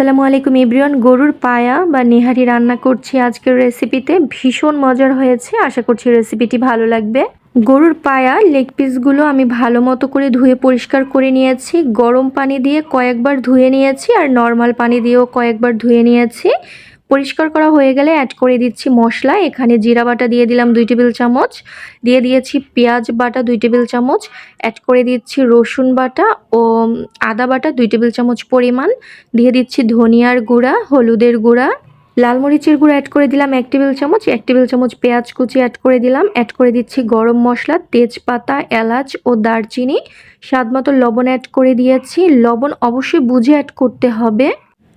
আসসালামু আলাইকুম ইব্রিয়ন গরুর পায়া বা নেহারি রান্না করছি আজকের রেসিপিতে। ভীষণ মজার হয়েছে। আশা করছি রেসিপিটি ভালো লাগবে। গরুর পায়া, লেগ পিসগুলো আমি ভালো মতো করে ধুয়ে পরিষ্কার করে নিয়েছি। গরম পানি দিয়ে কয়েকবার ধুয়ে নিয়েছি আর নর্মাল পানি দিয়েও কয়েকবার ধুয়ে নিয়েছি। পরিষ্কার করা হয়ে গেলে অ্যাড করে দিচ্ছি মশলা। এখানে জিরা বাটা দিয়ে দিলাম দুই টেবিল চামচ। দিয়ে দিয়েছি পেঁয়াজ বাটা দুই টেবিল চামচ। অ্যাড করে দিচ্ছি রসুন বাটা ও আদা বাটা দুই টেবিল চামচ পরিমাণ। দিয়ে দিচ্ছি ধনিয়ার গুঁড়া, হলুদের গুঁড়া। লাল মরিচের গুঁড়া অ্যাড করে দিলাম এক টেবিল চামচ। এক টেবিল চামচ পেঁয়াজ কুচি অ্যাড করে দিলাম। অ্যাড করে দিচ্ছি গরম মশলা, তেজপাতা, এলাচ ও দারচিনি। স্বাদ মতো লবণ অ্যাড করে দিয়েছি। লবণ অবশ্যই বুঝে অ্যাড করতে হবে।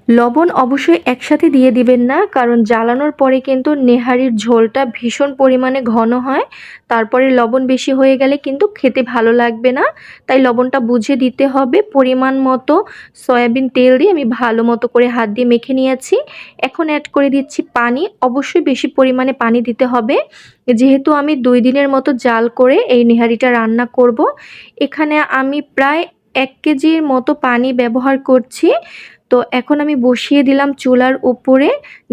লবণ অবশ্যই একসাথে দিয়ে দিবেন না, কারণ জ্বালানোর পরে কিন্তু নেহারির ঝোলটা ভীষণ পরিমাণে ঘন হয়। তারপরে লবণ বেশি হয়ে গেলে কিন্তু খেতে ভালো লাগবে না। তাই লবণটা বুঝে দিতে হবে। পরিমাণ মতো সয়াবিন তেল দিয়ে আমি ভালো মতো করে হাত দিয়ে মেখে নিয়েছি। এখন অ্যাড করে দিচ্ছি পানি। অবশ্যই বেশি পরিমাণে পানি দিতে হবে। যেহেতু আমি দুই দিনের মতো জাল করে এই নেহারিটা রান্না করব, এখানে আমি প্রায় এক কেজির মতো পানি ব্যবহার করছি। তো এখন আমি বসিয়ে দিলাম চুলার উপরে,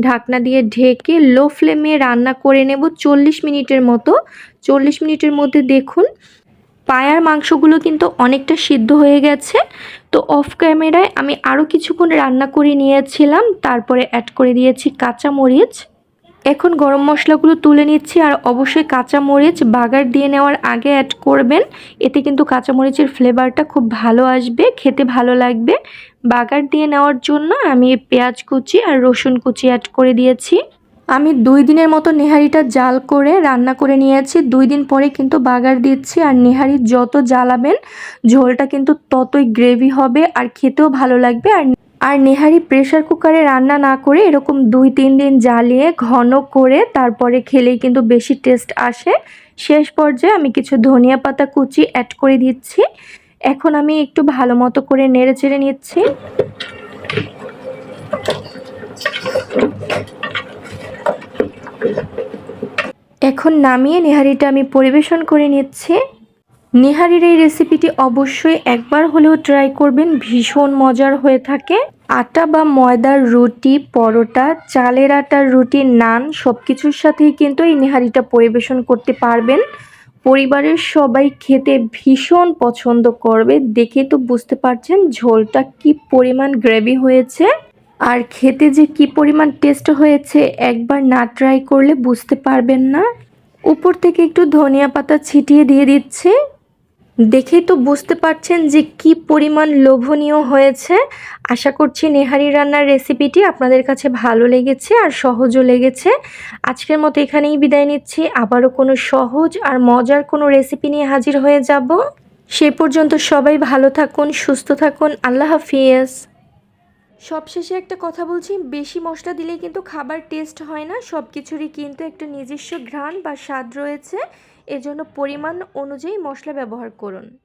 ঢাকনা দিয়ে ঢেকে লো ফ্লেমে রান্না করে নেব চল্লিশ মিনিটের মতো। চল্লিশ মিনিটের মধ্যে দেখুন, পায়ার মাংসগুলো কিন্তু অনেকটা সিদ্ধ হয়ে গেছে। তো অফ ক্যামেরায় আমি আরও কিছুক্ষণ রান্না করে নিয়েছিলাম, তারপরে অ্যাড করে দিয়েছি কাঁচা মরিচ এখন গরম মশলাগুলো তুলে নিচ্ছি আর অবশ্যই কাঁচামরিচ বাগার দিয়ে নেওয়ার আগে অ্যাড করবেন। এতে কিন্তু কাঁচামরিচের ফ্লেভারটা খুব ভালো আসবে, খেতে ভালো লাগবে। বাগার দিয়ে নেওয়ার জন্য আমি পেঁয়াজ কুচি আর রসুন কুচি অ্যাড করে দিয়েছি। আমি দুই দিনের মতো নেহারিটা জাল করে রান্না করে নিয়েছি। দুই দিন পরে কিন্তু বাগার দিচ্ছি আর নেহারি যত জ্বালাবেন, ঝোলটা কিন্তু ততই গ্রেভি হবে আর খেতেও ভালো লাগবে। আর আর নেহারি প্রেশার কুকারে রান্না না করে এরকম দুই, তিন দিন জ্বালিয়ে ঘন করে তারপরে খেলেই কিন্তু বেশি টেস্ট আসে। শেষ পর্যায়ে আমি কিছু ধনিয়া পাতা কুচি অ্যাড করে দিচ্ছি। এখন আমি একটু ভালো মতো করে নেড়ে চেড়ে নিচ্ছি। এখন নামিয়ে নেহারিটা আমি পরিবেশন করে নিচ্ছি। নেহারির এই রেসিপিটি অবশ্যই একবার হলেও ট্রাই করবেন। ভীষণ মজার হয়ে থাকে। আটা বা ময়দার রুটি, পরোটা, চালের আটার রুটি নান সব কিছুর সাথেই কিন্তু এই নেহারিটা পরিবেশন করতে পারবেন। পরিবারের সবাই খেতে ভীষণ পছন্দ করবে। দেখে তো বুঝতে পারছেন ঝোলটা কি পরিমাণ গ্রেভি হয়েছে। আর খেতে যে কি পরিমাণ টেস্ট হয়েছে একবার না ট্রাই করলে বুঝতে পারবেন না। উপর থেকে একটু ধনিয়া পাতা ছিটিয়ে দিয়ে দিচ্ছে। দেখেই তো বুঝতে পারছেন যে কি পরিমাণ লোভনীয় হয়েছে। আশা করছি নেহারি রান্নার রেসিপিটি আপনাদের কাছে ভালো লেগেছে আর সহজও লেগেছে। আজকের মতো এখানেই বিদায় নিচ্ছি। আবারও কোনো সহজ আর মজার কোনো রেসিপি নিয়ে হাজির হয়ে যাব। সে পর্যন্ত সবাই ভালো থাকুন, সুস্থ থাকুন। আল্লাহ হাফিজ। সবশেষে একটা কথা বলছি, বেশি মশলা দিলেই কিন্তু খাবার টেস্ট হয় না সব কিছুরই কিন্তু একটা নিজস্ব ঘ্রাণ বা স্বাদ রয়েছে। এজন্য পরিমাণ অনুযায়ী মশলা ব্যবহার করুন।